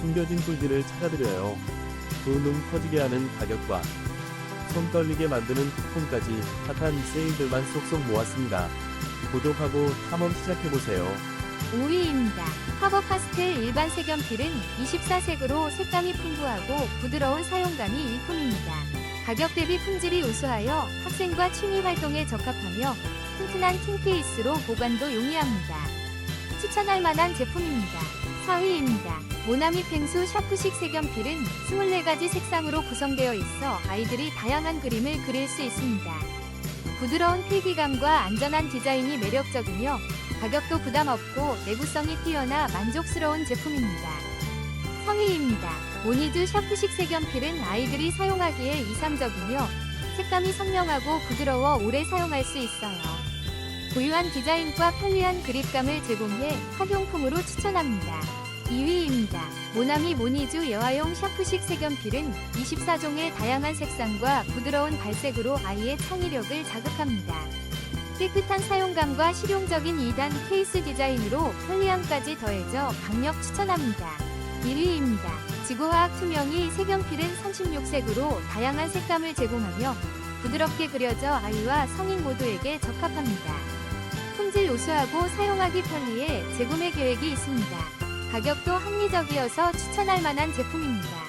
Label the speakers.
Speaker 1: 숨겨진 꿀들을 찾아드려요. 두눈 커지게 하는 가격과 손 떨리게 만드는 쿠폰까지 핫한 세일들만 쏙쏙 모았습니다. 구독하고 탐험 시작해보세요.
Speaker 2: 5위입니다. 파버 파스텔 일반 색연필은 24색으로 색감이 풍부하고 부드러운 사용감이 일품입니다. 가격 대비 품질이 우수하여 학생과 취미 활동에 적합하며 튼튼한 tin 케이스로 보관도 용이합니다. 추천할 만한 제품입니다. 4위입니다. 모나미 펭수 샤프식 색연필은 24가지 색상으로 구성되어 있어 아이들이 다양한 그림을 그릴 수 있습니다. 부드러운 필기감과 안전한 디자인이 매력적이며 가격도 부담 없고 내구성이 뛰어나 만족스러운 제품입니다. 성의입니다. 모니즈 샤프식 색연필은 아이들이 사용하기에 이상적이며 색감이 선명하고 부드러워 오래 사용할 수 있어요. 고유한 디자인과 편리한 그립감을 제공해 학용품으로 추천합니다. 2위입니다. 모나미 모니즈 여아용 샤프식 색연필은 24종의 다양한 색상과 부드러운 발색으로 아이의 창의력을 자극합니다. 깨끗한 사용감과 실용적인 2단 케이스 디자인으로 편리함까지 더해져 강력 추천합니다. 1위입니다. 지구화학 투명이 색연필은 36색으로 다양한 색감을 제공하며 부드럽게 그려져 아이와 성인 모두에게 적합합니다. 품질 우수하고 사용하기 편리해 재구매 계획이 있습니다. 가격도 합리적이어서 추천할 만한 제품입니다.